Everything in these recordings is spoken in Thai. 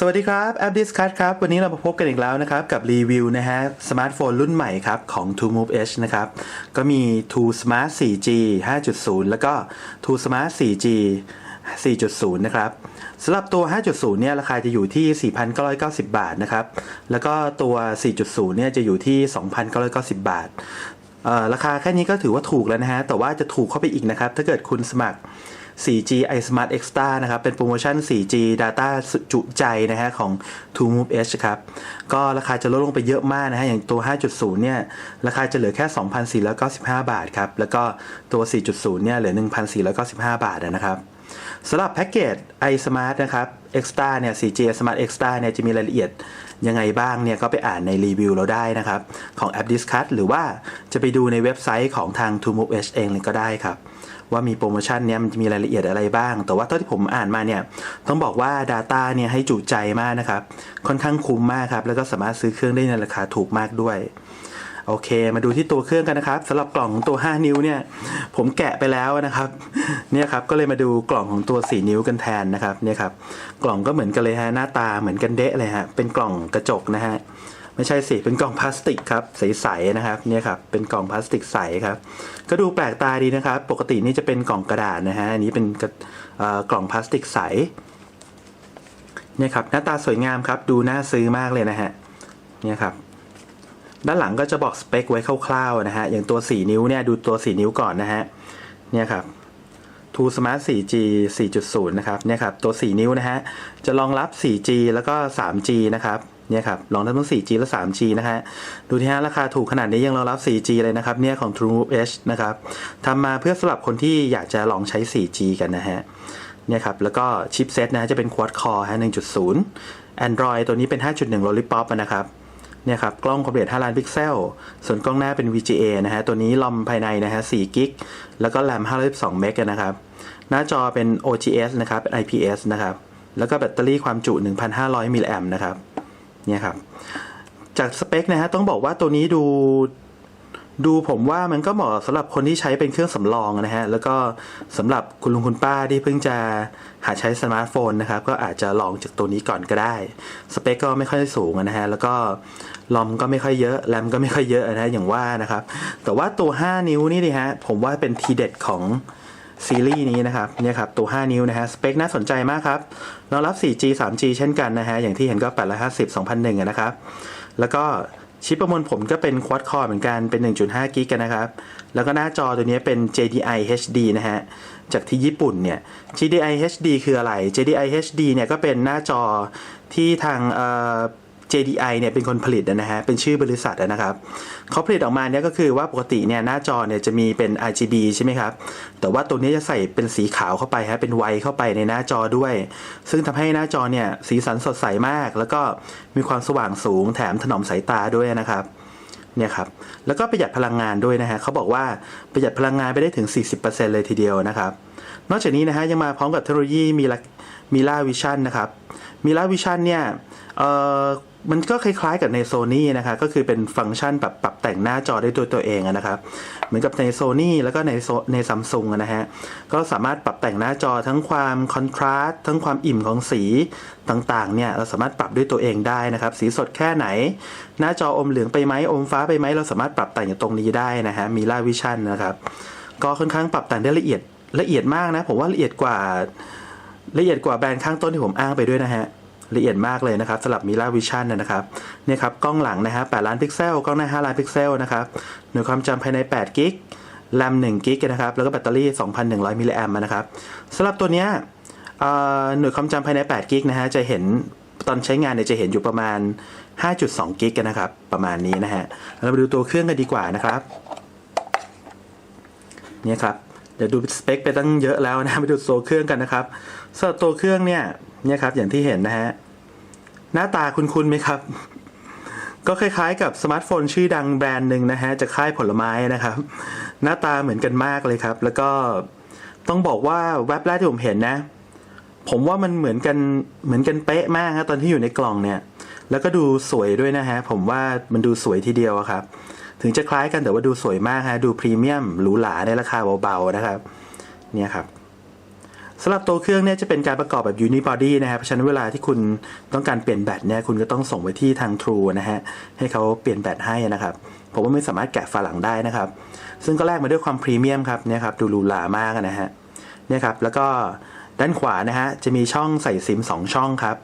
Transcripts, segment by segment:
สวัสดีครับแอป Discuss ครับ วันนี้เรามาพบกันอีกแล้วนะครับ กับรีวิวนะฮะสมาร์ทโฟนรุ่นใหม่ครับ ของ True Move Edge นะครับ ก็มี True Smart 4G 5.0 แล้วก็ True Smart 4G 4.0 นะครับสำหรับตัว 5.0 เนี่ย ราคาจะอยู่ที่ 4,990 บาทนะครับ แล้วก็ตัว 4.0 เนี่ย จะอยู่ที่ 2,990 บาท ราคาแค่นี้ก็ถือว่าถูกแล้วนะฮะ แต่ว่าจะถูกเข้าไปอีกนะครับ ถ้าเกิดคุณสมัคร 4G iSmart Extra นะครับ เป็นโปรโมชั่น 4G Data จุใจนะฮะของ True Move Edge ครับ ก็ราคาจะลดลงไปเยอะมากนะฮะ อย่างตัว 5.0 เนี่ย ราคาจะเหลือแค่ 2,495 บาทครับ แล้วก็ตัว 4.0 เนี่ย เหลือ 1,495 บาทนะครับสำหรับแพ็กเกจ iSmart นะครับ Extra เนี่ย 4G iSmart Extra เนี่ย จะมีรายละเอียดยังไงบ้างเนี่ย ก็ไปอ่านในรีวิวเราได้นะครับ ของแอป Discuss หรือว่าจะไปดูในเว็บไซต์ของทาง True Move Edge เองเลยก็ได้ครับ ว่ามีโปรโมชั่นเนี้ยมันจะมีรายละเอียดอะไรบ้าง แต่ว่าเท่าที่ผมอ่านมาเนี่ยต้องบอกว่า Data เนี่ยให้จุใจมากนะครับ ค่อนข้างคุ้มมากครับ แล้วก็สามารถซื้อเครื่องได้ในราคาถูกมากด้วยโอเค มาดูที่ตัวเครื่องกันนะครับสำหรับกล่องของตัว 5 นิ้วเนี่ย ผมแกะไปแล้วนะครับ เนี่ยครับ ก็เลยมาดูกล่องของตัว 4 นิ้วกันแทนนะครับ เนี่ยครับ กล่องก็เหมือนกันเลยฮะ หน้าตาเหมือนกันเดะเลยฮะ เป็นกล่องกระจกนะฮะ ไม่ใช่สิเป็นกล่องพลาสติกครับใสๆนะครับเนี่ยครับเป็นกล่องพลาสติกใสครับก็ดูแปลกตาดีนะครับ ปกตินี่จะเป็นกล่องกระดาษนะฮะอันนี้เป็นกระเอ่อกล่องพลาสติกใสเนี่ยครับหน้าตาสวยงามครับดูน่าซื้อมากเลยนะฮะเนี่ยครับด้านหลังก็จะบอกสเปคไว้คร่าวๆนะฮะอย่างตัว 4 นิ้วเนี่ยดูตัว 4 นิ้วก่อนนะฮะเนี่ยครับ True Smart 4G 4.0 นะครับเนี่ยครับตัว 4 นิ้วนะฮะจะรองรับ 4G แล้วก็ 3G นะครับ เนี่ยครับรองรับทั้ง 4G และ 3G นะฮะ ดูที่ฮะราคาถูกขนาดนี้ยังรองรับ 4G เลยนะครับเนี่ยของ True Move Edge นะครับทำมาเพื่อสำหรับคนที่อยากจะลองใช้ 4G กันนะฮะเนี่ยครับแล้วก็ชิปเซตนะฮะจะเป็น Quad Core ฮะ1.0 Android ตัวนี้เป็น 5.1 Lollipop อะนะครับเนี่ยครับกล้องความละเอียด 5 ล้านพิกเซล ส่วนกล้องหน้าเป็น VGA นะฮะ ตัวนี้ลอมภายในนะฮะ4กิก แล้วก็แรม512เมกนะครับ หน้าจอเป็น OGS นะครับ เป็น IPS นะครับ แล้วก็แบตเตอรี่ความจุ 1,500 มิลลิแอมป์นะครับ เนี่ยครับ จากสเปคนะฮะต้องบอกว่าตัวนี้ดูดูผมว่ามันก็เหมาะสำหรับคนที่ใช้เป็นเครื่องสำรองนะฮะ แล้วก็สำหรับคุณลุงคุณป้าที่เพิ่งจะหาใช้สมาร์ทโฟนนะครับ ก็อาจจะลองจากตัวนี้ก่อนก็ได้ สเปคก็ไม่ค่อยสูงนะฮะ แล้วก็ลอมก็ไม่ค่อยเยอะ แรมก็ไม่ค่อยเยอะนะฮะอย่างว่านะครับ แต่ว่าตัว 5 นิ้วนี่ดิฮะ ผมว่าเป็นทีเด็ดของ ซีรีส์นี้นะครับเนี่ยครับตัว 5 นิ้วนะฮะสเปคน่าสนใจมากครับรองรับ 4G 3G เช่นกันนะฮะอย่างที่เห็นก็ 850 2001อะนะครับ แล้วก็ชิปประมวลผลก็เป็น Quad Core เหมือนกันเป็น 1.5 กิกกันนะครับ แล้วก็หน้าจอตัวนี้เป็น JDI HD นะฮะ จากที่ญี่ปุ่นเนี่ย JDI HD คืออะไร JDI HD เนี่ยก็เป็นหน้าจอที่ทางเอ่อ JDI เนี่ยเป็นคนผลิตนะฮะ เป็นชื่อบริษัทนะครับ เขาผลิตออกมาเนี่ยก็คือว่าปกติเนี่ยหน้าจอเนี่ยจะมีเป็น RGB ใช่ไหมครับ แต่ว่าตัวนี้จะใส่เป็นสีขาวเข้าไปฮะ เป็นไวเข้าไปในหน้าจอด้วย ซึ่งทำให้หน้าจอเนี่ยสีสันสดใสมาก แล้วก็มีความสว่างสูงแถมถนอมสายตาด้วยนะครับเนี่ยครับ แล้วก็ประหยัดพลังงานด้วยนะฮะเขาบอกว่าประหยัดพลังงานไปได้ถึง 40%เลยทีเดียวนะครับ นอกจากนี้นะฮะยังมาพร้อมกับเทคโนโลยีมีละมีล่าวิชั่นนะครับมีล่าวิชั่นเนี่ยเอ่อ มันก็คล้ายๆกับใน Sony นะครับก็คือเป็นฟังก์ชันปรับปรับแต่งหน้าจอได้ตัวตัวเองนะครับเหมือนกับใน Sony แล้วก็ในในซัมซุงนะฮะก็สามารถปรับแต่งหน้าจอทั้งความคอนทราสต์ทั้งความอิ่มของสีต่างๆเนี่ยเราสามารถปรับด้วยตัวเองได้นะครับ สีสดแค่ไหน หน้าจออมเหลืองไปไหมอมฟ้าไปไหมเราสามารถปรับแต่งอย่ตรงนี้ได้นะฮะมีล่าวิชั่นนะครับก็ค่อนข้างปรับแต่งได้ละเอียดละเอียดมากนะผมว่าละเอียดกว่าละเอียดกว่าแบรนด์ข้างต้นที่ผมอ้างไปด้วยนะฮะ ละเอียดมากเลยนะครับสำหรับมิ r าวิชั่นนะครับเนี่ยครับกล้องหลังนะฮะ8ล้านพิกเซลกล้องหน้า 5 ล้านพิกเซลนะครับหน่วยความจำภายใน8กิกแรม1กิกนะครับแล้วก็แบตเตอรี่ 2,100 มิลลิแอมนะครับสำหรับตัวเนี้ยหน่วยความจำภายใน8กิกนะฮะจะเห็นตอนใช้งานเนี่ยจะเห็นอยู่ประมาณ 5.2 กิกนะครับ ประมาณนี้นะฮะ เรามาดูตัวเครื่องกันดีกว่านะครับ เนี่ยครับ เดี๋ยวดูสเปคไปตั้งเยอะแล้วนะมาดูตัวเครื่องกันนะครับสำหรับตัวเครื่องเนี่ย เนี่ยครับ อย่างที่เห็นนะฮะ หน้าตาคุ้นๆไหมครับ ก็คล้ายๆ กับสมาร์ทโฟนชื่อดังแบรนด์หนึ่งนะฮะจากค่ายผลไม้นะครับ หน้าตาเหมือนกันมากเลยครับ แล้วก็ต้องบอกว่าแว็บแรกที่ผมเห็นนะ ผมว่ามันเหมือนกันเหมือนกันเป๊ะมากครับตอนที่อยู่ในกล่องเนี่ย แล้วก็ดูสวยด้วยนะฮะ ผมว่ามันดูสวยทีเดียวครับ ถึงจะคล้ายกันแต่ว่าดูสวยมากฮะดูพรีเมียมหรูหราในราคาเบาๆนะครับ เนี่ยครับ สำหรับตัวเครื่องเนี่ยจะเป็นการประกอบแบบ unibody นะครับเพราะฉะนั้นเวลาที่คุณต้องการเปลี่ยนแบตเนี่ยคุณก็ต้องส่งไปที่ทาง True นะฮะให้เขาเปลี่ยนแบตให้นะครับผมว่าไม่สามารถแกะฝาหลังได้นะครับ ซึ่งก็แลกมาด้วยความพรีเมียมครับเนี่ยครับดูหรูหรามากนะฮะเนี่ยครับแล้วก็ด้านขวานะฮะจะมีช่องใส่ซิม 2 ช่องครับ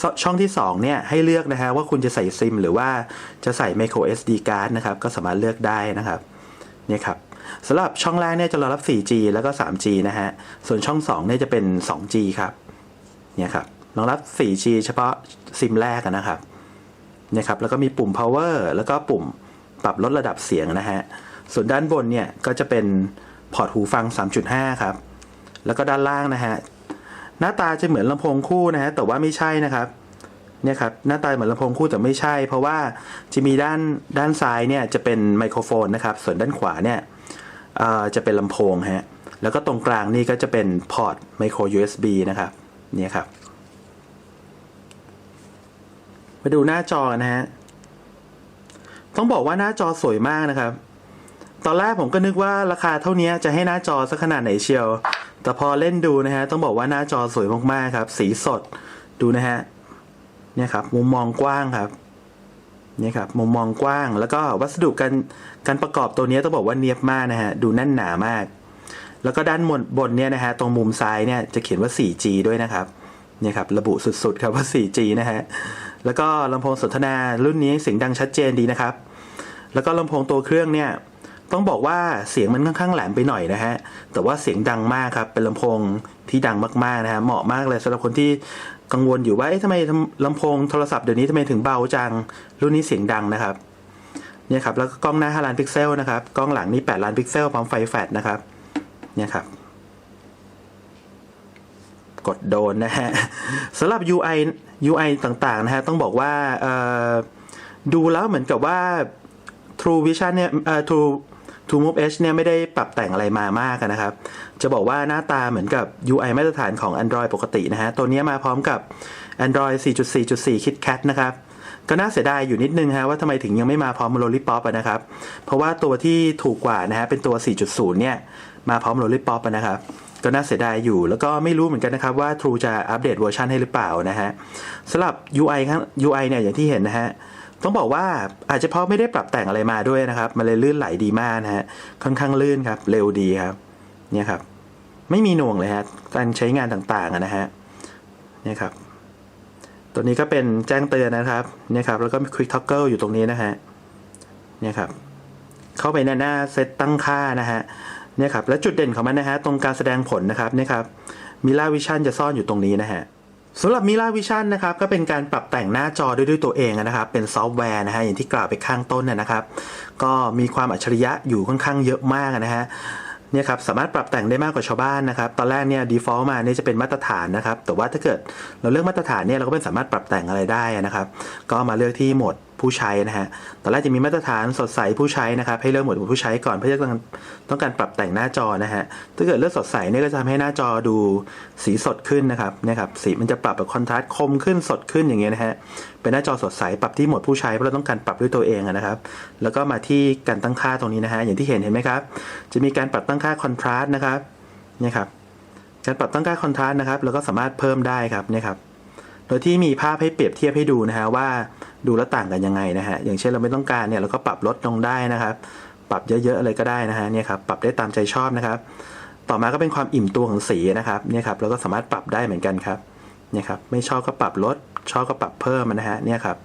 ชช่องที่2เนี่ยให้เลือกนะฮะว่าคุณจะใส่ซิม หรือว่าจะใส่ micro SD card นะครับก็สามารถเลือกได้นะครับเนี่ยครับ สำหรับช่องแรกเนี่ยจะรองรับ 4G แล้วก็ 3G นะฮะ ส่วนช่อง 2 เนี่ยจะเป็น 2G ครับ เนี่ยครับ รองรับ 4G เฉพาะซิมแรกนะครับ เนี่ยครับ แล้วก็มีปุ่ม power แล้วก็ปุ่มปรับลดระดับเสียงนะฮะ ส่วนด้านบนเนี่ยก็จะเป็นพอร์ตหูฟัง 3.5 ครับ แล้วก็ด้านล่างนะฮะ หน้าตาจะเหมือนลำโพงคู่นะฮะ แต่ว่าไม่ใช่นะครับเนี่ยครับหน้าตาเหมือนลำโพงคู่แต่ไม่ใช่ เพราะว่าจะมีด้านด้านซ้ายเนี่ยจะเป็นไมโครโฟนนะครับ ส่วนด้านขวาเนี่ย จะเป็นลำโพงฮะ แล้วก็ตรงกลางนี่ก็จะเป็นพอร์ตไมโคร USB นะครับ เนี่ยครับ มาดูหน้าจอนะฮะ ต้องบอกว่าหน้าจอสวยมากนะครับ ตอนแรกผมก็นึกว่าราคาเท่านี้จะให้หน้าจอสักขนาดไหนเชียว แต่พอเล่นดูนะฮะ ต้องบอกว่าหน้าจอสวยมากๆครับ สีสด ดูนะฮะ เนี่ยครับ มุมมองกว้างครับ นี่ยครับมุมมองกว้างแล้วก็วัสดุการการประกอบตัวนี้ต้องบอกว่าเนียบมากนะฮะดูแน่นหนามาก แล้วก็ด้านบนบนเนี่ยนะฮะตรงมุมซ้ายเนี่ยจะเขียนว่า 4G ด้วยนะครับเนี่ยครับระบุสุดๆครับว่า 4G นะฮะแล้วก็ลำโพงสนทนารุ่นนี้เสียงดังชัดเจนดีนะครับ แล้วก็ลำโพงตัวเครื่องเนี่ยต้องบอกว่าเสียงมันค่อนข้างแหลมไปหน่อยนะฮะแต่ว่าเสียงดังมากครับเป็นลำโพงที่ดังมากๆนะฮะเหมาะมากเลยสำหรับคนที่ กังวลอยู่ว่าเอ๊ะทำไมลำโพงโทรศัพท์เดี๋ยวนี้ทำไมถึงเบาจัง รุ่นนี้เสียงดังนะครับเนี่ยครับแล้วก็กล้องหน้า 5 ล้านพิกเซลนะครับ กล้องหลังนี่ 8 ล้านพิกเซลพร้อมไฟแฟลชนะครับ เนี่ยครับ กดโดนนะฮะสำหรับ UI UI ต่างๆนะฮะ ต้องบอกว่าดูแล้วเหมือนกับว่า True Vision เนี่ย True True Move Edge เนี่ยไม่ได้ปรับแต่งอะไรมามากนะครับ จะบอกว่าหน้าตาเหมือนกับ UI มาตรฐานของ Android ปกตินะฮะ ตัวนี้มาพร้อมกับ Android 4.4.4 KitKat นะครับ ก็น่าเสียดายอยู่นิดนึงฮะว่าทำไมถึงยังไม่มาพร้อม Lollipop อะนะครับ เพราะว่าตัวที่ถูกกว่านะฮะเป็นตัว 4.0 เนี่ยมาพร้อม Lollipop อะนะครับก็น่าเสียดายอยู่ แล้วก็ไม่รู้เหมือนกันนะครับว่า True จะอัปเดตเวอร์ชันให้หรือเปล่านะฮะสำหรับ UI ครับ UI เนี่ยอย่างที่เห็นนะฮะ ต้องบอกว่าอาจจะเพราะไม่ได้ปรับแต่งอะไรมาด้วยนะครับ มันเลยลื่นไหลดีมากนะฮะค่อนข้างลื่นครับ เร็วดีครับ เนี่ยครับ ไม่มีหน่วงเลยฮะการใช้งานต่างๆนะฮะเนี่ยครับ ตัวนี้ก็เป็นแจ้งเตือนนะครับ เนี่ยครับ แล้วก็ Quick Toggle อยู่ตรงนี้นะฮะเนี่ยครับ เข้าไปในหน้าเซตตั้งค่านะฮะเนี่ยครับ และจุดเด่นของมันนะฮะตรงการแสดงผลนะครับเนี่ยครับมิล่าวิชั่นจะซ่อนอยู่ตรงนี้นะฮะ สำหรับ Mira Vision นะครับก็เป็นการปรับแต่งหน้าจอด้วยด้วยตัวเองนะครับ เป็นซอฟต์แวร์นะฮะอย่างที่กล่าวไปข้างต้นนะนะครับ ก็มีความอัจฉริยะอยู่ค่อนข้างเยอะมากนะฮะเนี่ยครับสามารถปรับแต่งได้มากกว่าชาวบ้านนะครับ ตอนแรกเนี่ย default มาเนี่ยจะเป็นมาตรฐานนะครับ แต่ว่าถ้าเกิดเราเลือกมาตรฐานเนี่ยเราก็ไม่สามารถปรับแต่งอะไรได้นะครับ ก็มาเลือกที่โหมด ผู้ใช้นะฮะ ตอนแรกจะมีมาตรฐานสดใสผู้ใช้นะครับ ให้เลือกโหมดผู้ใช้ก่อนเพื่อต้องต้องการปรับแต่งหน้าจอนะฮะ ถ้าเกิดเลือกสดใสเนี่ยก็จะทำให้หน้าจอดูสีสดขึ้นนะครับนี่ยครับ สีมันจะปรับแบบคอนทราสต์คมขึ้นสดขึ้นอย่างเงี้ยนะฮะ เป็นหน้าจอสดใสปรับที่โหมดผู้ใช้เพราะเราต้องการปรับด้วยตัวเองนะครับ แล้วก็มาที่การตั้งค่าตรงนี้นะฮะ อย่างที่เห็นเห็นไหมครับ จะมีการปรับตั้งค่าคอนทราสต์นะครับเนี่ยครับ การปรับตั้งค่าคอนทราสต์นะครับเราก็สามารถเพิ่มได้ครับเนี่ยครับ โดยที่มีภาพให้เปรียบเทียบให้ดูนะฮะว่า ดูแล้วต่างกันยังไงนะฮะอย่างเช่นเราไม่ต้องการเนี่ยเราก็ปรับลดลงได้นะครับ ปรับเยอะๆเลยก็ได้นะฮะเนี่ยครับปรับได้ตามใจชอบนะครับ ต่อมาก็เป็นความอิ่มตัวของสีนะครับเนี่ยครับเราก็สามารถปรับได้เหมือนกันครับเนี่ยครับไม่ชอบก็ปรับลดชอบก็ปรับเพิ่มนะฮะเนี่ยครับ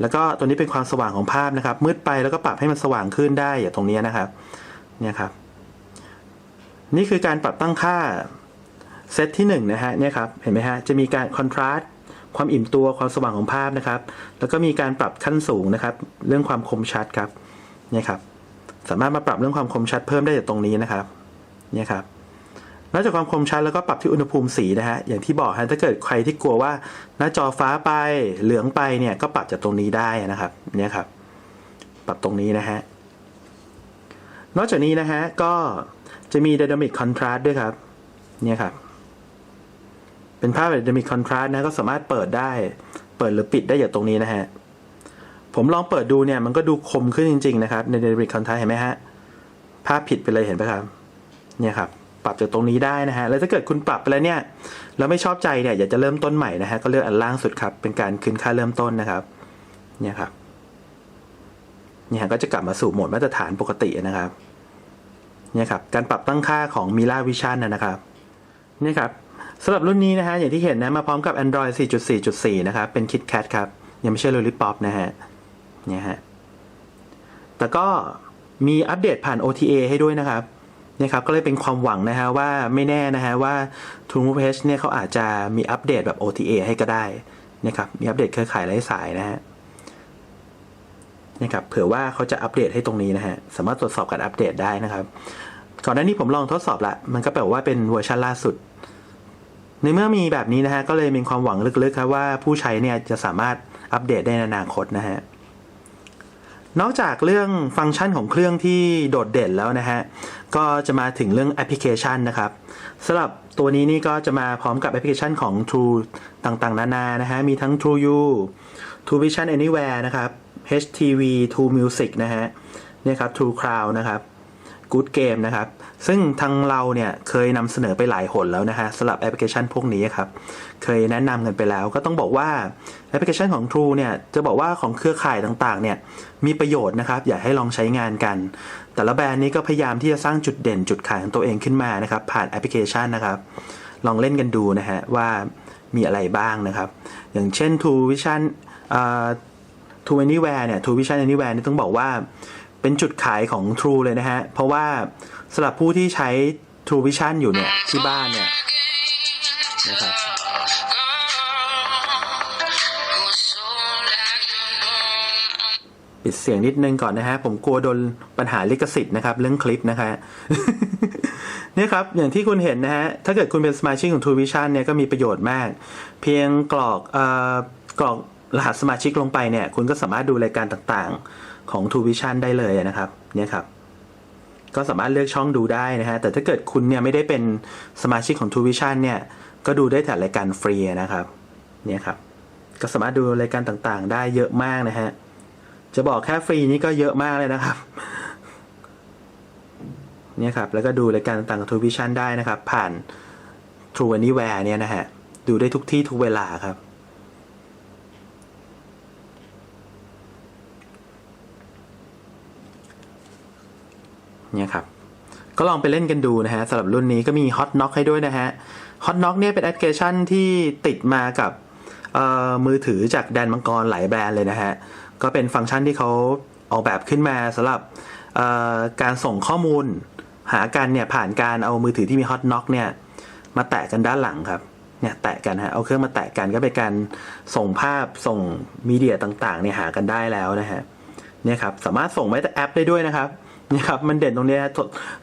แล้วก็ตัวนี้เป็นความสว่างของภาพนะครับ มืดไปแล้วก็ปรับให้มันสว่างขึ้นได้อย่างตรงนี้นะครับเนี่ยครับ นี่คือการปรับตั้งค่าเซตที่1นงนะฮะเนี่ยครับเห็นไหมฮะจะมีการคอนทราสต์ ความอิ่มตัวความสว่างของภาพนะครับ แล้วก็มีการปรับขั้นสูงนะครับ เรื่องความคมชัดครับเนี่ยครับ สามารถมาปรับเรื่องความคมชัดเพิ่มได้จากตรงนี้นะครับเนี่ยครับนอกจากความคมชัดแล้วก็ปรับที่อุณหภูมิสีนะฮะอย่างที่บอกฮะถ้าเกิดใครที่กลัวว่าหน้าจอฟ้าไปเหลืองไปเนี่ยก็ปรับจากตรงนี้ได้นะครับเนี่ยครับ ปรับตรงนี้นะฮะนอกจากนี้นะฮะก็จะมี Dynamic Contrast ด้วยครับ เนี่ยครับ เป็นภาพแบบ Dynamic Contrast นะก็สามารถเปิดได้ เปิดหรือปิดได้อย่างตรงนี้นะฮะ ผมลองเปิดดูเนี่ยมันก็ดูคมขึ้นจริง ๆ นะครับ ใน Dynamic Contrast เห็นไหมฮะ ภาพผิดไปเลยเห็นไหมครับ เนี่ยครับ ปรับจากตรงนี้ได้นะฮะ แล้วถ้าเกิดคุณปรับไปแล้วเนี่ยแล้วไม่ชอบใจเนี่ยอยากจะเริ่มต้นใหม่นะฮะ ก็เลือกอันล่างสุดครับ เป็นการคืนค่าเริ่มต้นนะครับ เนี่ยครับ เนี่ยก็จะกลับมาสู่โหมดมาตรฐานปกตินะครับ เนี่ยครับ การปรับตั้งค่าของ Mira Vision นนะครับ เนี่ยครับ สำหรับรุ่นนี้นะฮะอย่างที่เห็นนะมาพร้อมกับ Android 4.4.4 นะครับ เป็น KitKat ครับ ยังไม่ใช่ Lollipop นะฮะเนี่ยฮะแต่ก็มีอัปเดตผ่าน OTA ให้ด้วยนะครับเนี่ยครับก็เลยเป็นความหวังนะฮะว่าไม่แน่นะฮะว่า True Move เนี่ยเขาอาจจะมีอัปเดตแบบ OTA ให้ก็ได้นะครับมีอัปเดตเครือข่ายไร้สายนะฮะนะครับเผื่อว่าเขาจะอัปเดตให้ตรงนี้นะฮะสามารถตรวจสอบการอัปเดตได้นะครับ ก่อนหน้านี้ผมลองทดสอบละมันก็แปลว่าเป็นเวอร์ชันล่าสุด ในเมื่อมีแบบนี้นะฮะก็เลยมีความหวังลึกๆครับว่าผู้ใช้เนี่ยจะสามารถอัปเดตได้ในอนาคตนะฮะนอกจากเรื่องฟังก์ชันของเครื่องที่โดดเด่นแล้วนะฮะ ก็จะมาถึงเรื่องแอปพลิเคชันนะครับสำหรับตัวนี้นี่ก็จะมาพร้อมกับแอปพลิเคชันของ True ต่างๆ นานานะฮะ มีทั้ง True U True Vision Anywhere นะครับ HTV True Music นะฮะเนี่ยครับ True Cloud นะครับ Good Game นะครับ ซึ่งทางเราเนี่ยเคยนำเสนอไปหลายหนแล้วนะฮะสำหรับแอปพลิเคชันพวกนี้ครับ เคยแนะนำกันไปแล้ว ก็ต้องบอกว่าแอปพลิเคชันของ True เนี่ยจะบอกว่าของเครือข่ายต่างๆเนี่ยมีประโยชน์นะครับ อยากให้ลองใช้งานกัน แต่ละแบรนด์นี้ก็พยายามที่จะสร้างจุดเด่นจุดขายของตัวเองขึ้นมานะครับ ผ่านแอปพลิเคชันนะครับ ลองเล่นกันดูนะฮะว่ามีอะไรบ้างนะครับ อย่างเช่น True Vision อ่า True Anywhere เนี่ย True Vision Anywhere นี่ต้องบอกว่า เป็นจุดขายของ True เลยนะฮะ เพราะว่าสำหรับผู้ที่ใช้ True Vision อยู่เนี่ย ที่บ้านเนี่ยนะครับปิดเสียงนิดนึงก่อนนะฮะ ผมกลัวโดนปัญหาลิขสิทธิ์นะครับ เรื่องคลิปนะคะเนี่ยครับ อย่างที่คุณเห็นนะฮะ ถ้าเกิดคุณเป็นสมาชิกของ True Vision เนี่ยก็มีประโยชน์มาก เพียงกรอกเอ่อกรอกรหัสสมาชิกลงไปเนี่ย คุณก็สามารถดูรายการต่างๆ ของ True Vision ได้เลยนะครับ เนี่ยครับ ก็สามารถเลือกช่องดูได้นะฮะ แต่ถ้าเกิดคุณเนี่ยไม่ได้เป็นสมาชิกของ True Vision เนี่ย ก็ดูได้แต่รายการฟรีนะครับ เนี่ยครับ ก็สามารถดูรายการต่างๆ ได้เยอะมากนะฮะ จะบอกแค่ฟรีนี่ก็เยอะมากเลยนะครับ เนี่ยครับ แล้วก็ดูรายการต่างๆของ True Vision ได้นะครับ ผ่าน True Anywhere เนี่ยนะฮะ ดูได้ทุกที่ทุกเวลาครับ เนี่ยครับก็ลองไปเล่นกันดูนะฮะสำหรับรุ่นนี้ก็มี Hot Knock ให้ด้วยนะฮะ Hot Knock เนี่ยเป็นแอปพลิเคชันที่ติดมากับมือถือจากแดนมังกรหลายแบรนด์เลยนะฮะ ก็เป็นฟังก์ชันที่เขาออกแบบขึ้นมาสำหรับการส่งข้อมูลหากันเนี่ยผ่านการเอามือถือที่มี Hot Knock เนี่ยมาแตะกันด้านหลังครับเนี่ยแตะกันฮะเอาเครื่องมาแตะกันก็เป็นการส่งภาพส่งมีเดียต่างๆเนี่ยหากันได้แล้วนะฮะเนี่ยครับสามารถส่งไว้แต่แอปได้ด้วยนะครับ นี่ยครับมันเด่นตรงนี้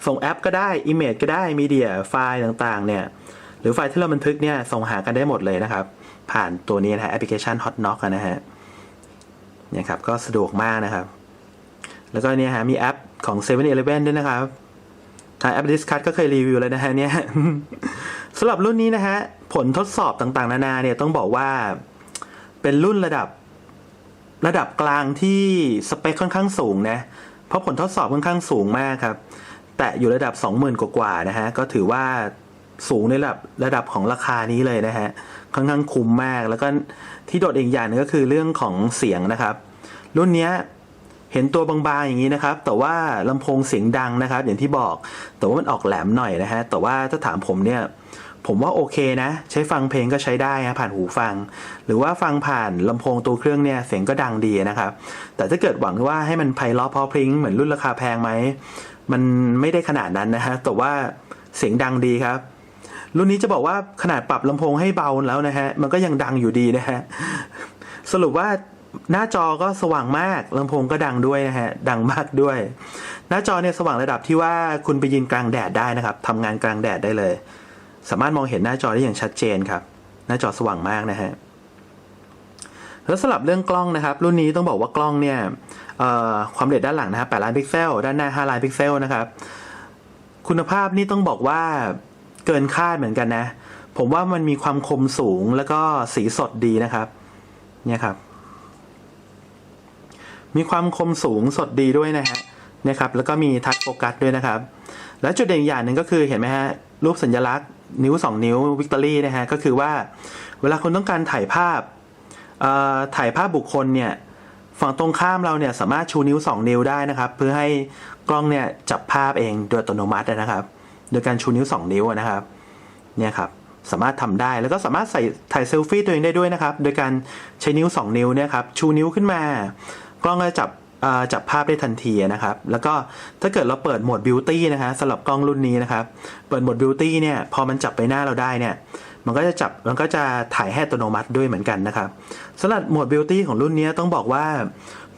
ส่งแอปก็ได้อิมเมจก็ได้มีเดียไฟล์ต่างๆ เนี่ย หรือไฟล์ที่เราบันทึกเนี่ยส่งหากันได้หมดเลยนะครับ ผ่านตัวนี้นะฮะแอปพลิเคชัน Hot Knock นะฮะเนี่ยครับก็สะดวกมากนะครับ แล้วก็เนี่ยฮะมีแอปของ7 e เ e ่ e อด้วยนะครับทางแอป Discuss ก็เคยรีวิวแล้วนะฮะเนี่ยสำหรับรุ่นนี้นะฮะผลทดสอบต่างๆ นานาเนี่ยต้องบอกว่าเป็นรุ่นระดับระดับกลางที่สเปคค่อนข้างสูงนะ เพราะผลทดสอบค่อนข้างสูงมากครับ แต่อยู่ระดับ 20,000 กว่าๆนะฮะ ก็ถือว่าสูงในระดับระดับของราคานี้เลยนะฮะ ค่อนข้างคุ้มมาก แล้วก็ที่โดดเด่นอย่างหนึงก็คือเรื่องของเสียงนะครับ รุ่นนี้เห็นตัวบางๆอย่างนี้นะครับ แต่ว่าลำโพงเสียงดังนะครับ อย่างที่บอก แต่ว่ามันออกแหลมหน่อยนะฮะ แต่ว่าถ้าถามผมเนี่ย ผมว่าโอเคนะ ใช้ฟังเพลงก็ใช้ได้นะผ่านหูฟัง หรือว่าฟังผ่านลำโพงตัวเครื่องเนี่ยเสียงก็ดังดีนะครับ แต่ถ้าเกิดหวังว่าให้มันไพเราะเพราะพริ้งเหมือนรุ่นราคาแพงไหมมันไม่ได้ขนาดนั้นนะฮะแต่ว่าเสียงดังดีครับ รุ่นนี้จะบอกว่าขนาดปรับลำโพงให้เบาแล้วนะฮะมันก็ยังดังอยู่ดีนะฮะสรุปว่าหน้าจอก็สว่างมากลำโพงก็ดังด้วยนะฮะ ดังมากด้วย หน้าจอเนี่ยสว่างระดับที่ว่าคุณไปยืนกลางแดดได้นะครับทำงานกลางแดดได้เลย สามารถมองเห็นหน้าจอได้อย่างชัดเจนครับ หน้าจอสว่างมากนะฮะแล้วสำหรับเรื่องกล้องนะครับ รุ่นนี้ต้องบอกว่ากล้องเนี่ยความละเอียดด้านหลังนะครับ8ล้านพิกเซล ด้านหน้า 5 ล้านพิกเซลนะครับ คุณภาพนี่ต้องบอกว่าเกินคาดเหมือนกันนะ ผมว่ามันมีความคมสูงแล้วก็สีสดดีนะครับ เนี่ยครับ มีความคมสูงสดดีด้วยนะฮะ เนี่ยครับ แล้วก็มีทัชโฟกัสด้วยนะครับ แล้วจุดเด่นอย่างหนึ่งก็คือเห็นไหมฮะ รูปสัญลักษณ์ นิ้ว 2 นิ้ววิกตอรี่นะฮะก็คือว่าเวลาคุณต้องการถ่ายภาพถ่ายภาพบุคคลเนี่ยฝั่งตรงข้ามเราเนี่ยสามารถชูนิ้ว 2 นิ้วได้นะครับ เพื่อให้กล้องเนี่ยจับภาพเองโดยอัตโนมัตินะครับ โดยการชูนิ้ว 2 นิ้วนะครับเนี่ยครับสามารถทำได้แล้วก็สามารถใส่ถ่ายเซลฟี่ตัวเองได้ด้วยนะครับ โดยการใช้นิ้ว 2 นิ้วเนี่ยครับชูนิ้วขึ้นมา กล้องก็จะจับ จับภาพได้ทันทีนะครับ แล้วก็ถ้าเกิดเราเปิดโหมดบิวตี้นะฮะสำหรับกล้องรุ่นนี้นะครับ เปิดโหมดบิวตี้เนี่ยพอมันจับไปหน้าเราได้เนี่ยมันก็จะจับมันก็จะถ่ายให้อัตโนมัติด้วยเหมือนกันนะครับสำหรับโหมดบิวตี้ของรุ่นนี้ต้องบอกว่า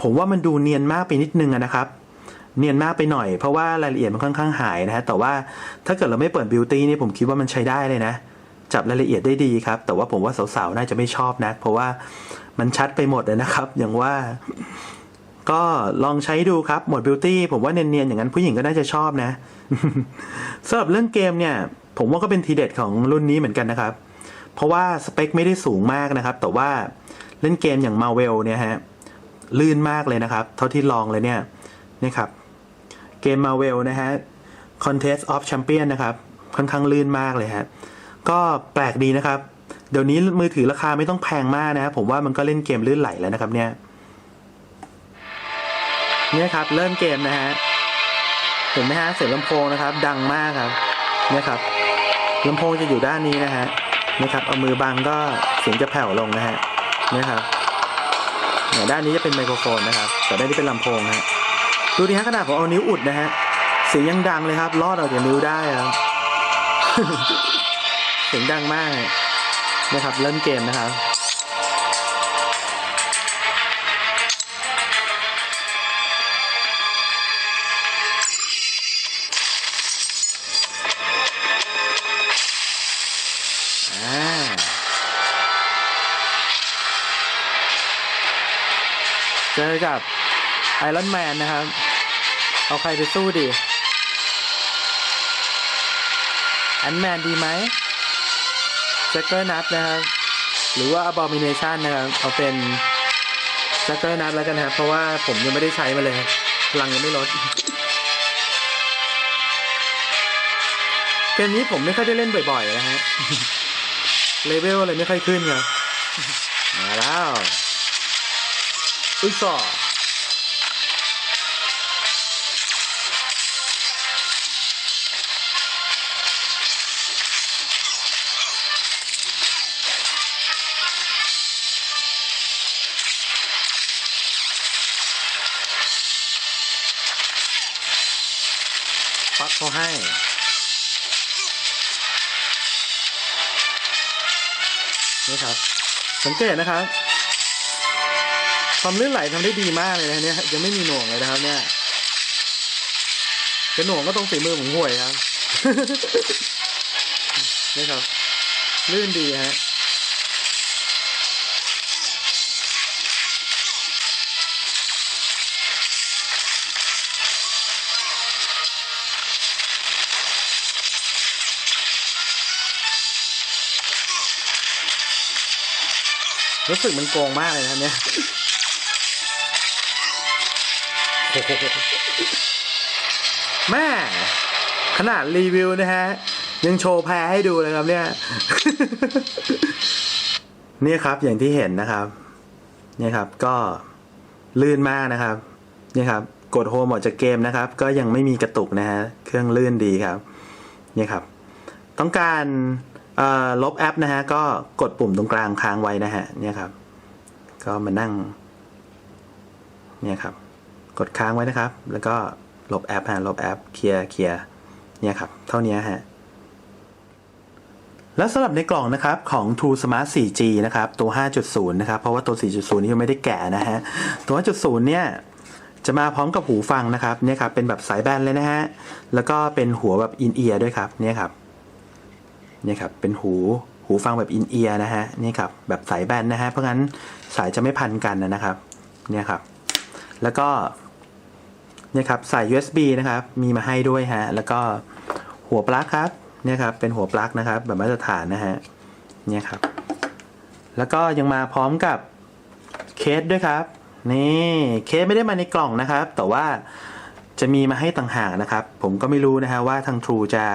ผมว่ามันดูเนียนมากไปนิดนึงนะครับ เนียนมากไปหน่อยเพราะว่ารายละเอียดมันค่อนข้างหายนะฮะแต่ว่าถ้าเกิดเราไม่เปิดบิวตี้นี่ผมคิดว่ามันใช้ได้เลยนะจับรายละเอียดได้ดีครับ แต่ว่าผมว่าสาวๆน่าจะไม่ชอบนะ เพราะว่ามันชัดไปหมดเลยนะครับ อย่างว่า ก็ลองใช้ดูครับโหมดบิวตี้ผมว่าเนียนๆอย่างนั้นผู้หญิงก็น่าจะชอบนะสำหรับเรื่องเกมเนี่ย ผมว่าก็เป็นทีเด็ดของรุ่นนี้เหมือนกันนะครับ เพราะว่าสเปคไม่ได้สูงมากนะครับ แต่ว่าเล่นเกมอย่าง Marvel เนี่ยฮะลื่นมากเลยนะครับ เท่าที่ลองเลยเนี่ยนี่ครับ เกม Marvel นะฮะ Contest of Champion นะครับ ค่อนข้างลื่นมากเลยฮะก็แปลกดีนะครับ เดี๋ยวนี้มือถือราคาไม่ต้องแพงมากนะ ผมว่ามันก็เล่นเกมลื่นไหลแล้วนะครับเนี่ย เนี่ยครับ เริ่มเกมนะฮะ เห็นไหมฮะเสียงลำโพงนะครับ ดังมากครับ เนี่ยครับลำโพงจะอยู่ด้านนี้นะฮะนะครับเอามือบังก็เสียงจะแผ่วลงนะฮะเนี่ยครับเนี่ยด้านนี้จะเป็นไมโครโฟนนะครับ แต่ด้านนี้เป็นลำโพงฮะดูดิฮะขนาดผมเอานิ้วอุดนะฮะเสียงยังดังเลยครับลอดออกจากนิ้วได้ครับเสียงดังมากนะครับเริ่มเกมนะครับ จอกับไอรอนแมนนะครับ เอาใครไปสู้ดีแอนแมนดีไหมแจ็คเกอร์นัทนะครับ หรือว่า Abomination นะครับ เอาเป็นแจ็คเกอร์นัทแล้วกันนะครับเพราะว่าผมยังไม่ได้ใช้มาเลยพลังยังไม่ลดเกมนี้ผมไม่ค่อยได้เล่นบ่อยๆนะฮะ เลเวลอะไรไม่ค่อยขึ้นครับมาแล้ว อุ้ยสอปักเขาให้นี่ครับ สังเกตนะครับ ความลื่นไหลทำได้ดีมากเลยนะเนี่ยยังไม่มีหน่วงเลยนะครับ เนี่ยจะหน่วงก็ตรงฝีมือผมห่วยครับนี่ครับ ลื่นดีฮะรู้สึกมันโกงมากเลยนะครับเนี่ย แม่ขนาดรีวิวนะฮะ ยังโชว์แพ้ให้ดูเลยครับเนี่ย นี่ครับอย่างที่เห็นนะครับ นี่ครับก็ลื่นมากนะครับ นี่ครับ กดโฮมออกจากเกมนะครับ ก็ยังไม่มีกระตุกนะฮะ เครื่องลื่นดีครับ นี่ครับ ต้องการลบแอปนะฮะ ก็กดปุ่มตรงกลางค้างไว้นะฮะ เนี่ยครับ ก็มานั่ง เนี่ยครับ กดค้างไว้นะครับ แล้วก็ลบแอปฮะลบแอปเคลียร์เคลียร์เนี่ยครับ เท่านี้ฮะแล้วสำหรับในกล่องนะครับของ True Smart 4G นะครับ ตัว 5.0 นะครับ เพราะว่าตัว 4.0 นี่ยังไม่ได้แกะนะฮะ ตัว 5.0 เนี่ย จะมาพร้อมกับหูฟังนะครับเนี่ยครับ เป็นแบบสายแบนเลยนะฮะ แล้วก็เป็นหัวแบบอินเอียร์ด้วยครับเนี่ยครับเนี่ยครับ เป็นหูหูฟังแบบอินเอียร์นะฮะนี่ครับแบบสายแบนนะฮะเพราะงั้นสายจะไม่พันกันนะครับเนี่ยครับ แล้วก็ เนี่ยครับสาย USB นะครับ มีมาให้ด้วยฮะ แล้วก็หัวปลั๊กครับ เนี่ยครับ เป็นหัวปลั๊กนะครับ แบบมาตรฐานนะฮะ เนี่ยครับ แล้วก็ยังมาพร้อมกับเคสด้วยครับ นี่เคสไม่ได้มาในกล่องนะครับ แต่ว่าจะมีมาให้ต่างหากนะครับ ผมก็ไม่รู้นะฮะว่าทาง True จะ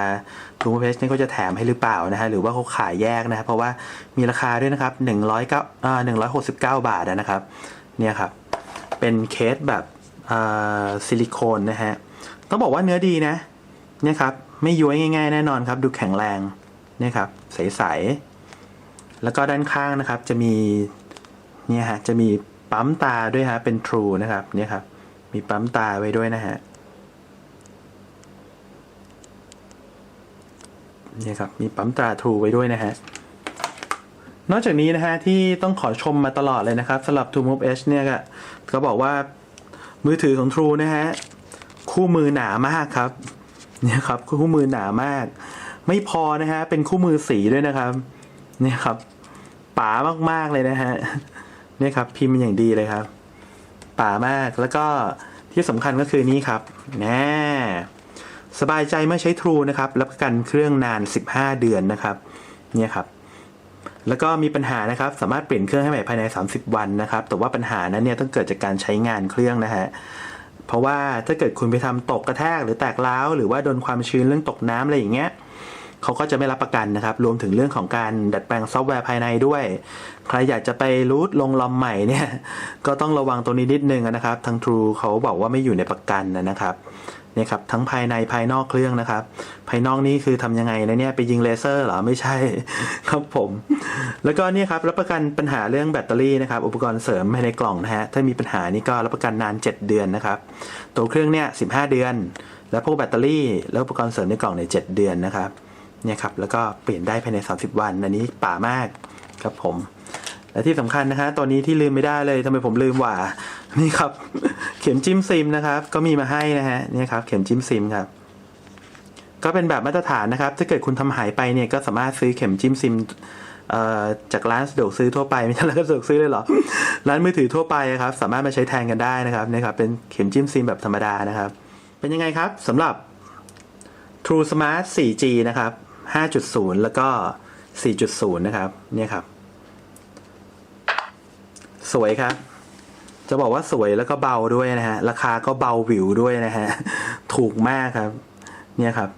True Page นี่เขาจะแถมให้หรือเปล่านะฮะหรือว่าเขาขายแยกนะฮะเพราะว่ามีราคาด้วยนะครับ109อ่า169 บาทนะครับ เนี่ยครับ เป็นเคสแบบ ซิลิโคนนะฮะ ต้องบอกว่าเนื้อดีนะเนี่ยครับ ไม่ย้วยง่าย ๆ แน่นอนครับ ดูแข็งแรงเนี่ยครับ ใส ๆ แล้วก็ด้านข้างนะครับจะมีเนี่ยฮะจะมีปั๊มตาด้วยฮะเป็น True นะครับเนี่ยครับ มีปั๊มตาไว้ด้วยนะฮะเนี่ยครับมีปั๊มตา True ไว้ด้วยนะฮะนอกจากนี้นะฮะที่ต้องขอชมมาตลอดเลยนะครับสำหรับ True Move Edge เนี่ยก็บอกว่า มือถือของ True นะฮะ คู่มือหนามากครับ เนี่ยครับ คู่มือหนามาก ไม่พอนะฮะ เป็นคู่มือสีด้วยนะครับ เนี่ยครับป๋ามากๆเลยนะฮะ เนี่ยครับ พิมพ์อย่างดีเลยครับป่ามาก แล้วก็ที่สำคัญก็คือนี้ครับแน่สบายใจเมื่อใช้ True นะครับ รับประกันเครื่องนาน 15 เดือนนะครับ เนี่ยครับ แล้วก็มีปัญหานะครับสามารถเปลี่ยนเครื่องให้ใหม่ภายใน 30 วันนะครับ แต่ว่าปัญหานั้นเนี่ยต้องเกิดจากการใช้งานเครื่องนะฮะเพราะว่าถ้าเกิดคุณไปทำตกกระแทกหรือแตกร้าวหรือว่าโดนความชื้นเรื่องตกน้ำอะไรอย่างเงี้ยเขาก็จะไม่รับประกันนะครับ รวมถึงเรื่องของการดัดแปลงซอฟต์แวร์ภายในด้วย ใครอยากจะไปรูทลงลอมใหม่เนี่ย ก็ต้องระวังตรงนี้นิดนึงนะครับ ทาง True เขาบอกว่าไม่อยู่ในประกันนะครับ นี่ครับทั้งภายในภายนอกเครื่องนะครับ ภายนอกนี่คือทำยังไงนะเนี่ยไปยิงเลเซอร์เหรอไม่ใช่ครับผม แล้วก็เนี่ยครับรับประกันปัญหาเรื่องแบตเตอรี่นะครับอุปกรณ์เสริมภายในกล่องนะฮะถ้ามีปัญหานี่ก็รับประกันนาน 7 เดือนนะครับ ตัวเครื่องเนี่ย15เดือน แล้วพวกแบตเตอรี่ แล้วอุปกรณ์เสริมในกล่องเนี่ย7เดือนนะครับเนี่ยครับแล้วก็เปลี่ยนได้ภายใน 30 วันอันนี้ป่ามากครับผม และที่สำคัญนะฮะตัวนี้ที่ลืมไม่ได้เลยทำไมผมลืมว่านี่ครับ เข็มจิ้มซิมนะครับ ก็มีมาให้นะฮะนี่ครับ เข็มจิ้มซิมครับ ก็เป็นแบบมาตรฐานนะครับ ถ้าเกิดคุณทำหายไปเนี่ยก็สามารถซื้อเข็มจิ้มซิมเอ่อจากร้านสะดวกซื้อทั่วไปไม่ใช่ร้านสะดวกซื้อเลยเหรอ ร้านมือถือทั่วไปอะครับ สามารถมาใช้แทนกันได้นะครับนี่ครับ เป็นเข็มจิ้มซิมแบบธรรมดานะครับ เป็นยังไงครับสำหรับ True Smart 4G นะครับ 5.0 แล้วก็ 4.0 นะครับ เนี่ยครับ สวยครับ จะบอกว่าสวยแล้วก็เบาด้วยนะฮะ ราคาก็เบาวิวด้วยนะฮะ ถูกมากครับ เนี่ยครับ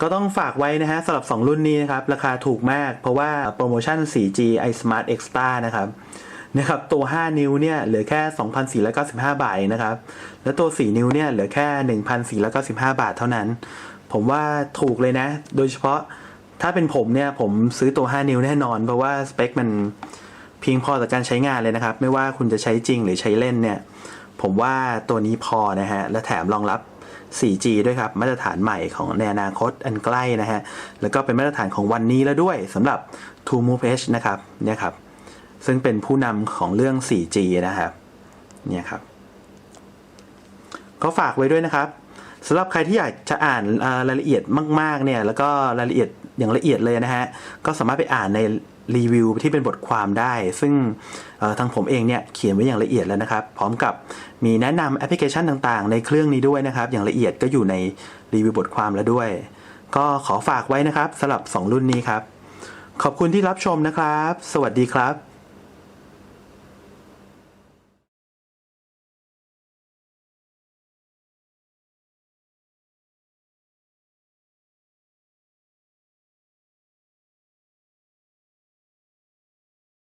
ก็ต้องฝากไว้นะฮะสำหรับ 2 รุ่นนี้นะครับ ราคาถูกมาก เพราะว่าโปรโมชั่น 4G iSmart Extra นะครับนะครับตัว 5 นิ้วเนี่ยเหลือแค่ 2,495 บาทนะครับ แล้วตัว 4 นิ้วเนี่ยเหลือแค่ 1,495 บาทเท่านั้น ผมว่าถูกเลยนะ โดยเฉพาะถ้าเป็นผมเนี่ยผมซื้อตัว 5 นิ้วแน่นอน เพราะว่าสเปคมัน เพียงพอต่อการใช้งานเลยนะครับ ไม่ว่าคุณจะใช้จริงหรือใช้เล่นเนี่ย ผมว่าตัวนี้พอนะฮะ และแถมรองรับ 4G ด้วยครับ มาตรฐานใหม่ของในอนาคตอันใกล้นะฮะ แล้วก็เป็นมาตรฐานของวันนี้แล้วด้วยสำหรับ True Move Edge นะครับเนี่ยครับ ซึ่งเป็นผู้นำของเรื่อง 4G นะครับเนี่ยครับ ก็ฝากไว้ด้วยนะครับสำหรับใครที่อยากจะอ่านรายละเอียดมาก ๆ เนี่ย แล้วก็รายละเอียดอย่างละเอียดเลยนะฮะ ก็สามารถไปอ่านใน รีวิวที่เป็นบทความได้ ซึ่งทางผมเองเนี่ยเขียนไว้อย่างละเอียดแล้วนะครับ พร้อมกับมีแนะนำแอปพลิเคชันต่างๆ ในเครื่องนี้ด้วยนะครับ อย่างละเอียดก็อยู่ในรีวิวบทความแล้วด้วย ก็ขอฝากไว้นะครับสำหรับ 2 รุ่นนี้ครับ ขอบคุณที่รับชมนะครับ สวัสดีครับ